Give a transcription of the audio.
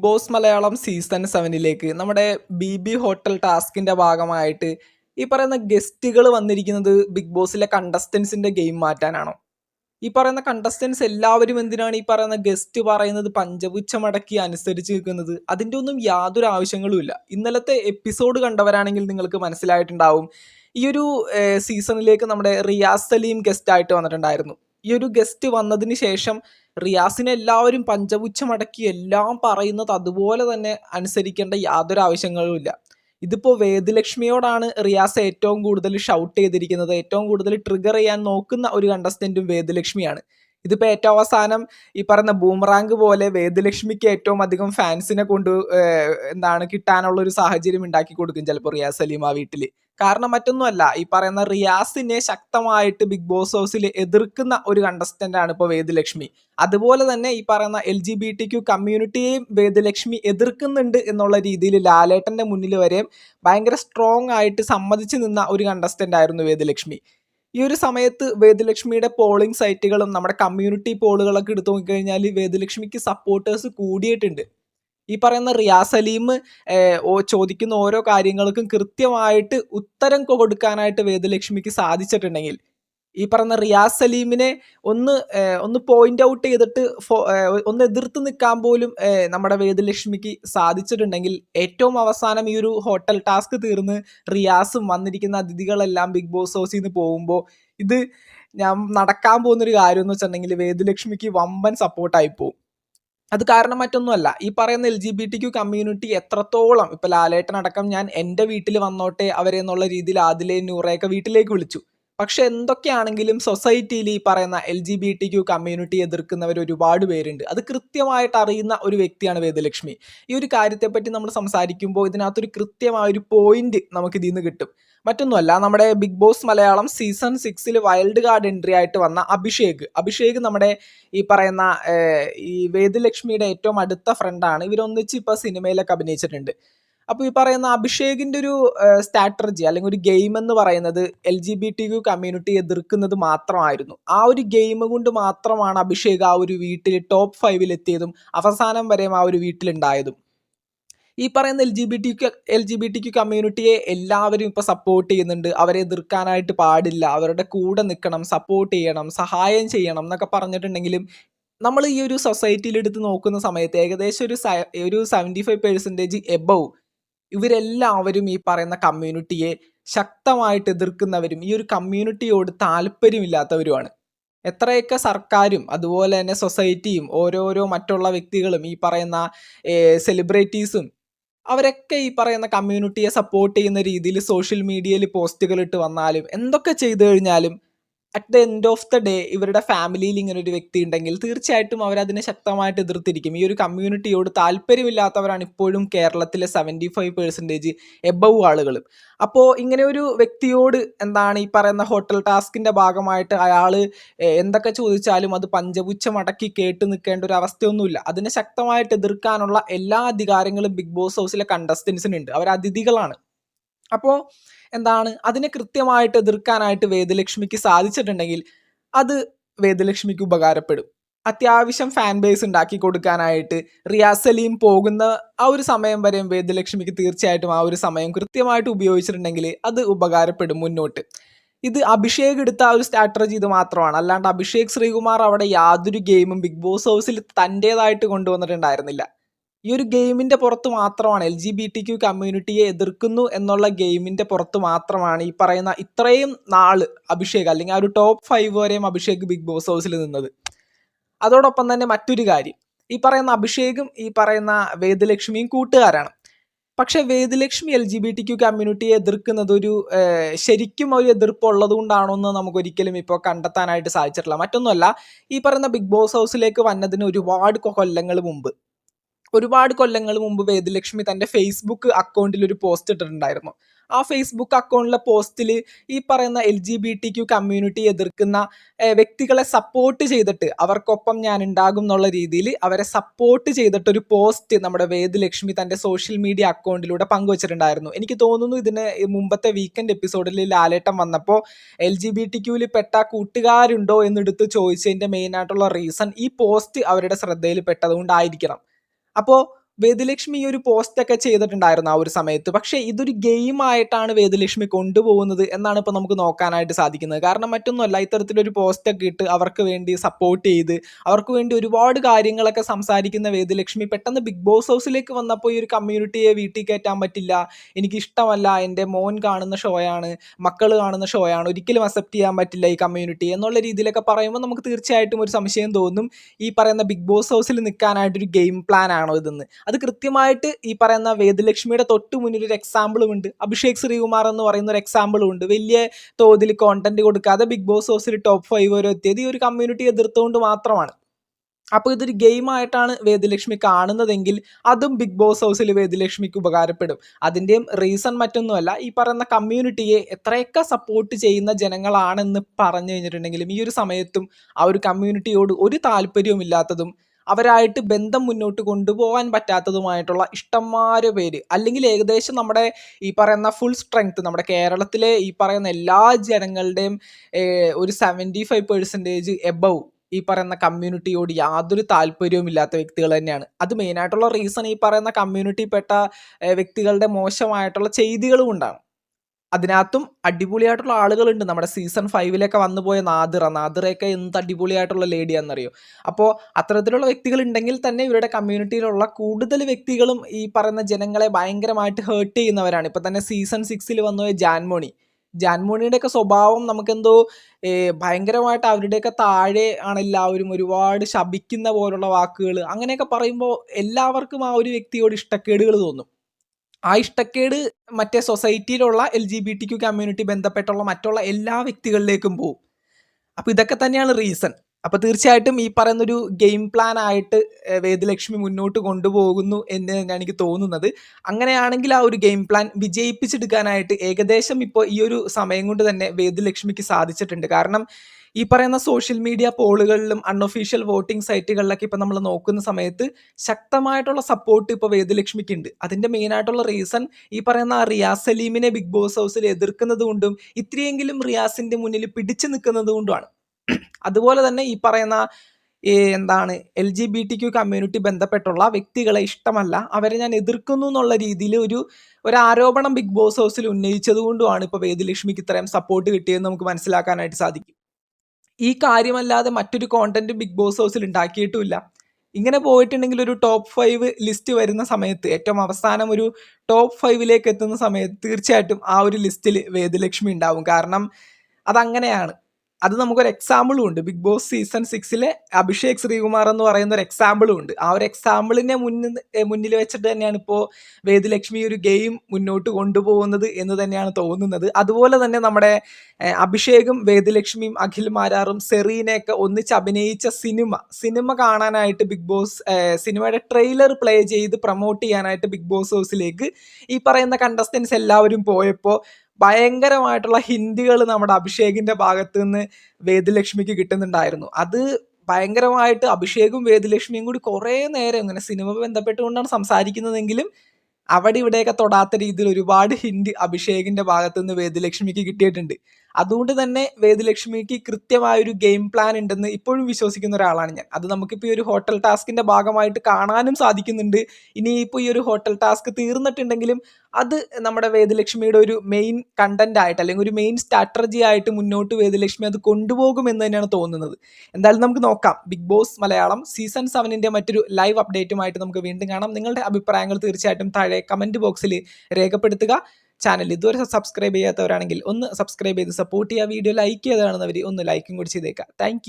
Big Boss Malayalam season സെവനിലേക്ക് നമ്മുടെ B B hotel ടാസ്കിന്റെ ഭാഗമായിട്ട് ഈ പറയുന്ന ഗസ്റ്റുകൾ വന്നിരിക്കുന്നത് ബിഗ് ബോസിലെ കണ്ടസ്റ്റൻസിന്റെ ഗെയിം മാറ്റാനാണോ? ഈ പറയുന്ന കണ്ടസ്റ്റൻസ് എല്ലാവരും എന്തിനാണ് ഈ പറയുന്ന ഗസ്റ്റ് പറയുന്നത് പഞ്ചപുച്ഛമടക്കി അനുസരിച്ച് നിൽക്കുന്നത്? അതിന്റെ ഒന്നും യാതൊരു ആവശ്യങ്ങളുമില്ല ഇന്നലത്തെ എപ്പിസോഡ് കണ്ടവരാണെങ്കിൽ നിങ്ങൾക്ക് മനസ്സിലായിട്ടുണ്ടാവും. ഈ ഒരു സീസണിലേക്ക് നമ്മുടെ റിയാസ് സലീം ഗസ്റ്റായിട്ട് വന്നിട്ടുണ്ടായിരുന്നു. ഈ ഒരു ഗസ്റ്റ് വന്നതിന് ശേഷം റിയാസിനെ എല്ലാവരും പഞ്ചപുച്ഛമടക്കി എല്ലാം പറയുന്നത് അതുപോലെ തന്നെ അനുസരിക്കേണ്ട യാതൊരു ആവശ്യങ്ങളും ഇല്ല. ഇതിപ്പോൾ വേദലക്ഷ്മിയോടാണ് റിയാസ് ഏറ്റവും കൂടുതൽ ഷൗട്ട് ചെയ്തിരിക്കുന്നത്. ഏറ്റവും കൂടുതൽ ട്രിഗർ ചെയ്യാൻ നോക്കുന്ന ഒരു കണ്ടസ്റ്റന്റും വേദലക്ഷ്മിയാണ്. ഇതിപ്പോൾ ഏറ്റവും അവസാനം ഈ പറയുന്ന ബൂമറാങ്ക് പോലെ വേദലക്ഷ്മിക്ക് ഏറ്റവും അധികം ഫാൻസിനെ കൊണ്ട് എന്താണ് കിട്ടാനുള്ള ഒരു സാഹചര്യം ഉണ്ടാക്കി കൊടുക്കും ചിലപ്പോൾ റിയാസ് സലീം ആ വീട്ടിൽ കാരണം മറ്റൊന്നുമല്ല ഈ പറയുന്ന റിയാസിനെ ശക്തമായിട്ട് ബിഗ് ബോസ് ഹൗസിൽ എതിർക്കുന്ന ഒരു കണ്ടസ്റ്റന്റ് ആണ് ഇപ്പോൾ വേദലക്ഷ്മി. അതുപോലെ തന്നെ ഈ പറയുന്ന L G B T Q കമ്മ്യൂണിറ്റിയെയും Vedalakshmi എതിർക്കുന്നുണ്ട് എന്നുള്ള രീതിയിൽ ലാലേട്ടന്റെ മുന്നിൽ വരെ ഭയങ്കര സ്ട്രോങ് ആയിട്ട് സമ്മതിച്ചു നിന്ന ഒരു കണ്ടസ്റ്റന്റ് ആയിരുന്നു വേദലക്ഷ്മി. ഈ ഒരു സമയത്ത് വേദലക്ഷ്മിയുടെ പോളിംഗ് സൈറ്റുകളും നമ്മുടെ കമ്മ്യൂണിറ്റി പോളുകളൊക്കെ എടുത്തു നോക്കിക്കഴിഞ്ഞാൽ വേദലക്ഷ്മിക്ക് സപ്പോർട്ടേഴ്സ് കൂടിയിട്ടുണ്ട്. ഈ പറയുന്ന റിയാസ് സലീം ചോദിക്കുന്ന ഓരോ കാര്യങ്ങൾക്കും കൃത്യമായിട്ട് ഉത്തരം കൊടുക്കാനായിട്ട് വേദലക്ഷ്മിക്ക് സാധിച്ചിട്ടുണ്ടെങ്കിൽ ഈ പറയുന്ന റിയാസ് സലീമിനെ ഒന്ന് ഒന്ന് പോയിന്റ് ഔട്ട് ചെയ്തിട്ട് ഒന്ന് എതിർത്ത് നിൽക്കാൻ പോലും നമ്മുടെ വേദലക്ഷ്മിക്ക് സാധിച്ചിട്ടുണ്ടെങ്കിൽ ഏറ്റവും അവസാനം ഈ ഒരു ഹോട്ടൽ ടാസ്ക് തീർന്ന് റിയാസും വന്നിരിക്കുന്ന അതിഥികളെല്ലാം ബിഗ് ബോസ് ഹൗസിൽ നിന്ന് പോകുമ്പോൾ ഇത് ഞാൻ നടക്കാൻ പോകുന്നൊരു കാര്യം എന്ന് വെച്ചിട്ടുണ്ടെങ്കിൽ വേദലക്ഷ്മിക്ക് വമ്പൻ സപ്പോർട്ടായി പോകും അത് കാരണം മറ്റൊന്നുമല്ല. ഈ പറയുന്ന L G B T Q community എത്രത്തോളം ഇപ്പൊ ലാലേട്ടനടക്കം ഞാൻ എന്റെ വീട്ടിൽ വന്നോട്ടെ അവരെന്നുള്ള രീതിയിൽ ആദിലെ നൂറയൊക്കെ വീട്ടിലേക്ക് വിളിച്ചു. പക്ഷെ എന്തൊക്കെയാണെങ്കിലും സൊസൈറ്റിയിൽ ഈ പറയുന്ന L G B T Q community എതിർക്കുന്നവർ ഒരുപാട് പേരുണ്ട്. അത് കൃത്യമായിട്ട് അറിയുന്ന ഒരു വ്യക്തിയാണ് വേദലക്ഷ്മി. ഈ ഒരു കാര്യത്തെപ്പറ്റി നമ്മൾ സംസാരിക്കുമ്പോൾ ഇതിനകത്തൊരു കൃത്യമായ ഒരു പോയിന്റ് നമുക്ക് ഇതിൽ നിന്ന് കിട്ടും. മറ്റൊന്നുമല്ല നമ്മുടെ ബിഗ് ബോസ് മലയാളം സീസൺ സിക്സിൽ വൈൽഡ് കാർഡ് എൻട്രി ആയിട്ട് വന്ന അഭിഷേക്. അഭിഷേക് നമ്മുടെ ഈ പറയുന്ന ഈ വേദലക്ഷ്മിയുടെ ഏറ്റവും അടുത്ത ഫ്രണ്ടാണ് ഇവരൊന്നിച്ച് ഇപ്പോൾ സിനിമയിലൊക്കെ അഭിനയിച്ചിട്ടുണ്ട്. അപ്പോൾ ഈ പറയുന്ന അഭിഷേകിന്റെ ഒരു സ്ട്രാറ്റജി അല്ലെങ്കിൽ ഒരു ഗെയിം എന്ന് പറയുന്നത് L G B T community എതിർക്കുന്നത് മാത്രമായിരുന്നു. ആ ഒരു ഗെയിം കൊണ്ട് മാത്രമാണ് അഭിഷേക് ആ ഒരു വീട്ടിൽ ടോപ്പ് ഫൈവിൽ എത്തിയതും അവസാനം വരെയും ആ ഒരു വീട്ടിലുണ്ടായതും. ഈ പറയുന്ന L G B T L G B T കമ്മ്യൂണിറ്റിയെ എല്ലാവരും ഇപ്പോൾ സപ്പോർട്ട് ചെയ്യുന്നുണ്ട്. അവരെ എതിർക്കാനായിട്ട് പാടില്ല. അവരുടെ കൂടെ നിൽക്കണം സപ്പോർട്ട് ചെയ്യണം സഹായം ചെയ്യണം എന്നൊക്കെ പറഞ്ഞിട്ടുണ്ടെങ്കിലും നമ്മൾ ഈ ഒരു സൊസൈറ്റിയിൽ എടുത്ത് നോക്കുന്ന സമയത്ത് ഏകദേശം ഒരു ഒരു സെവന്റി ഫൈവ് പെർസെന്റേജ് എബവ് ഇവരെല്ലാവരും ഈ പറയുന്ന കമ്മ്യൂണിറ്റിയെ ശക്തമായിട്ട് എതിർക്കുന്നവരും ഈ ഒരു കമ്മ്യൂണിറ്റിയോട് താല്പര്യമില്ലാത്തവരുമാണ്. എത്രയൊക്കെ സർക്കാരും അതുപോലെ തന്നെ സൊസൈറ്റിയും ഓരോരോ മറ്റുള്ള വ്യക്തികളും ഈ പറയുന്ന സെലിബ്രിറ്റീസും അവരൊക്കെ ഈ പറയുന്ന കമ്മ്യൂണിറ്റിയെ സപ്പോർട്ട് ചെയ്യുന്ന രീതിയിൽ സോഷ്യൽ മീഡിയയിൽ പോസ്റ്റുകൾ ഇട്ട് വന്നാലും എന്തൊക്കെ ചെയ്തു കഴിഞ്ഞാലും at the end of the day ഇവരുടെ ഫാമിലിയിൽ ഇങ്ങനെ ഒരു വ്യക്തി ഉണ്ടെങ്കിൽ തീർച്ചയായിട്ടും അവരതിനെ ശക്തമായിട്ട് എതിർത്തിരിക്കും. ഈ ഒരു കമ്മ്യൂണിറ്റിയോട് താല്പര്യമില്ലാത്തവരാണ് ഇപ്പോഴും കേരളത്തിലെ സെവന്റി ഫൈവ് പെർസെന്റേജ് എബവ് ആളുകളും. അപ്പോൾ ഇങ്ങനെ ഒരു വ്യക്തിയോട് എന്താണ് ഈ പറയുന്ന ഹോട്ടൽ ടാസ്കിന്റെ ഭാഗമായിട്ട് അയാൾ എന്തൊക്കെ ചോദിച്ചാലും അത് പഞ്ചപുച്ഛം അടക്കി കേട്ട് നിൽക്കേണ്ട ഒരു അവസ്ഥയൊന്നുമില്ല. അതിനെ ശക്തമായിട്ട് എതിർക്കാനുള്ള എല്ലാ അധികാരങ്ങളും ബിഗ് ബോസ് ഹൗസിലെ കണ്ടസ്റ്റൻസിനുണ്ട് അവർ അതിഥികളാണ്. അപ്പോൾ എന്താണ്? അതിനെ കൃത്യമായിട്ട് എതിർക്കാനായിട്ട് വേദലക്ഷ്മിക്ക് സാധിച്ചിട്ടുണ്ടെങ്കിൽ അത് വേദലക്ഷ്മിക്ക് ഉപകാരപ്പെടും. അത്യാവശ്യം ഫാൻ ബേസ് ഉണ്ടാക്കി കൊടുക്കാനായിട്ട് റിയാസ് സലീം പോകുന്ന ആ ഒരു സമയം വരെയും വേദലക്ഷ്മിക്ക് തീർച്ചയായിട്ടും ആ ഒരു സമയം കൃത്യമായിട്ട് ഉപയോഗിച്ചിട്ടുണ്ടെങ്കിൽ അത് ഉപകാരപ്പെടും മുന്നോട്ട്. ഇത് അഭിഷേക് എടുത്ത ആ ഒരു സ്ട്രാറ്റജി ഇത് മാത്രമാണ്. അല്ലാണ്ട് അഭിഷേക് ശ്രീകുമാർ അവിടെ യാതൊരു ഗെയിമും ബിഗ് ബോസ് ഹൗസിൽ തന്റേതായിട്ട് കൊണ്ടുവന്നിട്ടുണ്ടായിരുന്നില്ല. ഈ ഒരു ഗെയിമിന്റെ പുറത്ത് മാത്രമാണ് L G B T Q കമ്മ്യൂണിറ്റിയെ എതിർക്കുന്നു എന്നുള്ള ഗെയിമിന്റെ പുറത്ത് മാത്രമാണ് ഈ പറയുന്ന ഇത്രയും നാൾ അഭിഷേക് അല്ലെങ്കിൽ ആ ഒരു ടോപ്പ് ഫൈവ് വരെയും അഭിഷേക് ബിഗ് ബോസ് ഹൗസിൽ നിന്നത്. അതോടൊപ്പം തന്നെ മറ്റൊരു കാര്യം ഈ പറയുന്ന അഭിഷേകും ഈ പറയുന്ന വേദലക്ഷ്മിയും കൂട്ടുകാരാണ്. പക്ഷേ Vedalakshmi L G B T Q കമ്മ്യൂണിറ്റിയെ എതിർക്കുന്നത് ഒരു ശരിക്കും ഒരു എതിർപ്പ് ഉള്ളത് കൊണ്ടാണോ എന്ന് നമുക്ക് ഒരിക്കലും ഇപ്പോൾ കണ്ടെത്താനായിട്ട് സാധിച്ചിട്ടില്ല. മറ്റൊന്നുമല്ല ഈ പറയുന്ന ബിഗ് ബോസ് ഹൗസിലേക്ക് വന്നതിന് ഒരുപാട് കൊല്ലങ്ങൾ മുമ്പ് ഒരുപാട് കൊല്ലങ്ങൾ മുമ്പ് വേദലക്ഷ്മി തന്റെ ഫേസ്ബുക്ക് അക്കൗണ്ടിൽ ഒരു പോസ്റ്റ് ഇട്ടിട്ടുണ്ടായിരുന്നു. ആ ഫേസ്ബുക്ക് അക്കൗണ്ടിലെ പോസ്റ്റിൽ ഈ പറയുന്ന L G B T Q community എതിർക്കുന്ന വ്യക്തികളെ സപ്പോർട്ട് ചെയ്തിട്ട് അവർക്കൊപ്പം ഞാൻ ഉണ്ടാകും എന്നുള്ള രീതിയിൽ അവരെ സപ്പോർട്ട് ചെയ്തിട്ടൊരു പോസ്റ്റ് നമ്മുടെ വേദലക്ഷ്മി തന്റെ സോഷ്യൽ മീഡിയ അക്കൗണ്ടിലൂടെ പങ്കുവച്ചിട്ടുണ്ടായിരുന്നു. എനിക്ക് തോന്നുന്നു ഇതിന് മുമ്പത്തെ വീക്കെൻഡ് എപ്പിസോഡിൽ ലാലേട്ടം വന്നപ്പോൾ എൽ ജി ബി ടി ക്യൂവിൽ പെട്ട കൂട്ടുകാരുണ്ടോ എന്നെടുത്ത് ചോദിച്ചതിന്റെ മെയിനായിട്ടുള്ള റീസൺ ഈ പോസ്റ്റ് അവരുടെ ശ്രദ്ധയിൽ പെട്ടതുകൊണ്ടായിരിക്കണം അപ്പോൾ വേദലക്ഷ്മി ഈ ഒരു പോസ്റ്റ് ഒക്കെ ചെയ്തിട്ടുണ്ടായിരുന്നു ആ ഒരു സമയത്ത്. പക്ഷേ ഇതൊരു ഗെയിം ആയിട്ടാണ് വേദലക്ഷ്മി കൊണ്ടുപോകുന്നത് എന്നാണ് ഇപ്പോൾ നമുക്ക് നോക്കാനായിട്ട് സാധിക്കുന്നത്. കാരണം മറ്റൊന്നുമല്ല ഇത്തരത്തിലൊരു പോസ്റ്റൊക്കെ ഇട്ട് അവർക്ക് വേണ്ടി സപ്പോർട്ട് ചെയ്ത് അവർക്ക് വേണ്ടി ഒരുപാട് കാര്യങ്ങളൊക്കെ സംസാരിക്കുന്ന വേദലക്ഷ്മി പെട്ടെന്ന് ബിഗ് ബോസ് ഹൗസിലേക്ക് വന്നപ്പോൾ ഈ ഒരു കമ്മ്യൂണിറ്റിയെ വീട്ടിൽ കയറ്റാൻ പറ്റില്ല. എനിക്ക് ഇഷ്ടമല്ല എന്റെ മോൻ കാണുന്ന ഷോയാണ് മക്കൾ കാണുന്ന ഷോയാണ് ഒരിക്കലും അക്സെപ്റ്റ് ചെയ്യാൻ പറ്റില്ല ഈ കമ്മ്യൂണിറ്റി എന്നുള്ള രീതിയിലൊക്കെ പറയുമ്പോൾ നമുക്ക് തീർച്ചയായിട്ടും ഒരു സംശയം തോന്നും. ഈ പറയുന്ന ബിഗ് ബോസ് ഹൗസിൽ നിൽക്കാനായിട്ടൊരു ഗെയിം പ്ലാൻ ആണോ ഇതെന്ന്. അത് കൃത്യമായിട്ട് ഈ പറയുന്ന വേദലക്ഷ്മിയുടെ തൊട്ട് മുന്നിൽ ഒരു എക്സാമ്പിളും ഉണ്ട്. അഭിഷേക് ശ്രീകുമാർ എന്ന് പറയുന്ന ഒരു എക്സാമ്പിളും ഉണ്ട്. വലിയ തോതിൽ കോണ്ടന്റ് കൊടുക്കാതെ ബിഗ് ബോസ് ഹൗസിൽ ടോപ്പ് ഫൈവ് വരെ എത്തിയത് ഈ ഒരു കമ്മ്യൂണിറ്റി എതിർത്തുകൊണ്ട് മാത്രമാണ്. അപ്പോൾ ഇതൊരു ഗെയിമായിട്ടാണ് വേദലക്ഷ്മി കാണുന്നതെങ്കിൽ അതും ബിഗ് ബോസ് ഹൗസിൽ വേദലക്ഷ്മിക്ക് ഉപകാരപ്പെടും. അതിന്റെയും റീസൺ മറ്റൊന്നുമല്ല ഈ പറയുന്ന കമ്മ്യൂണിറ്റിയെ എത്രയൊക്കെ സപ്പോർട്ട് ചെയ്യുന്ന ജനങ്ങളാണെന്ന് പറഞ്ഞു കഴിഞ്ഞിട്ടുണ്ടെങ്കിലും ഈ ഒരു സമയത്തും ആ ഒരു കമ്മ്യൂണിറ്റിയോട് ഒരു താല്പര്യവും ഇല്ലാത്തതും അവരായിട്ട് ബന്ധം മുന്നോട്ട് കൊണ്ടുപോകാൻ പറ്റാത്തതുമായിട്ടുള്ള ഇഷ്ടംമാരെ പേര്. അല്ലെങ്കിൽ ഏകദേശം നമ്മുടെ ഈ പറയുന്ന ഫുൾ സ്ട്രെങ്ത് നമ്മുടെ കേരളത്തിലെ ഈ പറയുന്ന എല്ലാ ജനങ്ങളുടെയും ഒരു സെവന്റി ഫൈവ് പെർസെന്റേജ് എബവ് ഈ പറയുന്ന കമ്മ്യൂണിറ്റിയോട് യാതൊരു താല്പര്യവും ഇല്ലാത്ത വ്യക്തികൾ തന്നെയാണ്. അത് മെയിനായിട്ടുള്ള റീസൺ ഈ പറയുന്ന കമ്മ്യൂണിറ്റിപ്പെട്ട വ്യക്തികളുടെ മോശമായിട്ടുള്ള ചെയ്തികളും ഉണ്ടാകും അതിനകത്തും അടിപൊളിയായിട്ടുള്ള ആളുകളുണ്ട്. നമ്മുടെ സീസൺ ഫൈവിലൊക്കെ വന്നു പോയ നാദിറ. നാദിറയൊക്കെ എന്ത് അടിപൊളിയായിട്ടുള്ള ലേഡിയാണെന്നറിയോ അപ്പോൾ അത്തരത്തിലുള്ള വ്യക്തികൾ ഉണ്ടെങ്കിൽ തന്നെ ഇവരുടെ കമ്മ്യൂണിറ്റിയിലുള്ള കൂടുതൽ വ്യക്തികളും ഈ പറയുന്ന ജനങ്ങളെ ഭയങ്കരമായിട്ട് ഹേർട്ട് ചെയ്യുന്നവരാണ്. ഇപ്പം തന്നെ സീസൺ സിക്സിൽ വന്നുപോയ ജാൻമോണി. ജാൻമോണിയുടെയൊക്കെ സ്വഭാവം നമുക്കെന്തോ ഭയങ്കരമായിട്ട് അവരുടെയൊക്കെ താഴെ ആണ് എല്ലാവരും ഒരുപാട് ശപിക്കുന്ന പോലുള്ള വാക്കുകൾ അങ്ങനെയൊക്കെ പറയുമ്പോൾ എല്ലാവർക്കും ആ ഒരു വ്യക്തിയോട് ഇഷ്ടക്കേടുകൾ തോന്നും. ആ ഇഷ്ടക്കേട് മറ്റേ സൊസൈറ്റിയിലുള്ള L G B T Q community ബന്ധപ്പെട്ടുള്ള മറ്റുള്ള എല്ലാ വ്യക്തികളിലേക്കും പോകും അപ്പോൾ ഇതൊക്കെ തന്നെയാണ് റീസൺ. അപ്പോൾ തീർച്ചയായിട്ടും ഈ പറയുന്നൊരു ഗെയിം പ്ലാൻ ആയിട്ട് വേദലക്ഷ്മി മുന്നോട്ട് കൊണ്ടുപോകുന്നു എന്ന് തന്നെയാണ് എനിക്ക് തോന്നുന്നത്. അങ്ങനെയാണെങ്കിൽ ആ ഒരു ഗെയിം പ്ലാൻ വിജയിപ്പിച്ചെടുക്കാനായിട്ട് ഏകദേശം ഇപ്പോൾ ഈ ഒരു സമയം കൊണ്ട് തന്നെ വേദലക്ഷ്മിക്ക് സാധിച്ചിട്ടുണ്ട്. കാരണം ഈ പറയുന്ന സോഷ്യൽ മീഡിയ പോളുകളിലും അൺഒഫീഷ്യൽ വോട്ടിംഗ് സൈറ്റുകളിലൊക്കെ ഇപ്പം നമ്മൾ നോക്കുന്ന സമയത്ത് ശക്തമായിട്ടുള്ള സപ്പോർട്ട് ഇപ്പോൾ വേദലക്ഷ്മിക്ക് ഉണ്ട് അതിന്റെ മെയിനായിട്ടുള്ള റീസൺ ഈ പറയുന്ന റിയാസ് സലീമിനെ ബിഗ് ബോസ് ഹൗസിൽ എതിർക്കുന്നത് കൊണ്ടും ഇത്രയെങ്കിലും റിയാസിന്റെ മുന്നിൽ പിടിച്ചു നിൽക്കുന്നത് കൊണ്ടുമാണ്. അതുപോലെ തന്നെ ഈ പറയുന്ന എന്താണ് L G B T Q community ബന്ധപ്പെട്ടുള്ള വ്യക്തികളെ ഇഷ്ടമല്ല. അവരെ ഞാൻ എതിർക്കുന്നു എന്നുള്ള രീതിയിൽ ഒരു ഒരു ആരോപണം ബിഗ് ബോസ് ഹൗസിൽ ഉന്നയിച്ചത് കൊണ്ടുമാണ് ഇപ്പോൾ വേദലക്ഷ്മിക്ക് ഇത്രയും സപ്പോർട്ട് കിട്ടിയെന്ന് നമുക്ക് മനസ്സിലാക്കാനായിട്ട് സാധിക്കും. ഈ കാര്യമല്ലാതെ മറ്റൊരു കോണ്ടന്റ് ബിഗ് ബോസ് ഹൗസിൽ ഉണ്ടാക്കിയിട്ടുമില്ല. ഇങ്ങനെ പോയിട്ടുണ്ടെങ്കിൽ ഒരു ടോപ്പ് ഫൈവ് ലിസ്റ്റ് വരുന്ന സമയത്ത് ഏറ്റവും അവസാനം ഒരു ടോപ്പ് ഫൈവിലേക്ക് എത്തുന്ന സമയത്ത് തീർച്ചയായിട്ടും ആ ഒരു ലിസ്റ്റിൽ വേദലക്ഷ്മി ഉണ്ടാവും. കാരണം അതങ്ങനെയാണ്. അത് നമുക്കൊരു എക്സാമ്പിളും ഉണ്ട്. ബിഗ് ബോസ് സീസൺ സിക്സിലെ അഭിഷേക് ശ്രീകുമാർ എന്ന് പറയുന്ന ഒരു എക്സാമ്പിളും ഉണ്ട്. ആ ഒരു എക്സാമ്പിളിനെ മുന്നിൽ മുന്നിൽ വെച്ചിട്ട് തന്നെയാണ് ഇപ്പോൾ വേദലക്ഷ്മി ഒരു ഗെയിം മുന്നോട്ട് കൊണ്ടുപോകുന്നത് എന്ന് തന്നെയാണ് തോന്നുന്നത്. അതുപോലെ തന്നെ നമ്മുടെ അഭിഷേകും വേദലക്ഷ്മിയും അഖിൽ മാരാറും സെറീനയൊക്കെ ഒന്നിച്ച് അഭിനയിച്ച സിനിമ. സിനിമ കാണാനായിട്ട് ബിഗ് ബോസ് സിനിമയുടെ ട്രെയിലർ പ്ലേ ചെയ്ത് പ്രൊമോട്ട് ചെയ്യാനായിട്ട് ബിഗ് ബോസ് ഹൗസിലേക്ക് ഈ പറയുന്ന കണ്ടസ്റ്റൻസ് എല്ലാവരും പോയപ്പോൾ ഭയങ്കരമായിട്ടുള്ള ഹിന്ദികൾ നമ്മുടെ അഭിഷേകിന്റെ ഭാഗത്ത് നിന്ന് വേദലക്ഷ്മിക്ക് കിട്ടുന്നുണ്ടായിരുന്നു. അത് ഭയങ്കരമായിട്ട് അഭിഷേകും വേദലക്ഷ്മിയും കൂടി കുറേ നേരം ഇങ്ങനെ സിനിമ ബന്ധപ്പെട്ടുകൊണ്ടാണ് സംസാരിക്കുന്നതെങ്കിലും അവിടെ ഇവിടെയൊക്കെ തൊടാത്ത രീതിയിൽ ഒരുപാട് ഹിന്ദി അഭിഷേകിന്റെ ഭാഗത്ത് നിന്ന് വേദലക്ഷ്മിക്ക് കിട്ടിയിട്ടുണ്ട്. അതുകൊണ്ട് തന്നെ വേദലക്ഷ്മിക്ക് കൃത്യമായൊരു ഗെയിം പ്ലാൻ ഉണ്ടെന്ന് ഇപ്പോഴും വിശ്വസിക്കുന്ന ഒരാളാണ് ഞാൻ. അത് നമുക്കിപ്പോൾ ഈ ഒരു ഹോട്ടൽ ടാസ്കിന്റെ ഭാഗമായിട്ട് കാണാനും സാധിക്കുന്നുണ്ട്. ഇനി ഇനിയിപ്പോൾ ഈ ഒരു ഹോട്ടൽ ടാസ്ക് തീർന്നിട്ടുണ്ടെങ്കിലും അത് നമ്മുടെ വേദലക്ഷ്മിയുടെ ഒരു മെയിൻ കണ്ടന്റ് ആയിട്ട് അല്ലെങ്കിൽ ഒരു മെയിൻ സ്ട്രാറ്റജി ആയിട്ട് മുന്നോട്ട് വേദലക്ഷ്മി അത് കൊണ്ടുപോകും എന്ന് തന്നെയാണ് തോന്നുന്നത്. എന്തായാലും നമുക്ക് നോക്കാം. ബിഗ് ബോസ് മലയാളം സീസൺ സെവനിന്റെ മറ്റൊരു ലൈവ് അപ്ഡേറ്റുമായിട്ട് നമുക്ക് വീണ്ടും കാണാം. നിങ്ങളുടെ അഭിപ്രായങ്ങൾ തീർച്ചയായിട്ടും താഴെ കമന്റ് ബോക്സിൽ രേഖപ്പെടുത്തുക. ചാനൽ ഇതുവരെ സബ്സ്ക്രൈബ് ചെയ്യാത്തവരാണെങ്കിൽ ഒന്ന് സബ്സ്ക്രൈബ് ചെയ്ത് സപ്പോർട്ട് ചെയ്യുക വീഡിയോ ലൈക്ക് ചെയ്താണെന്നവർ ഒന്ന് ലൈക്കും കൂടി ചെയ്തേക്കുക താങ്ക്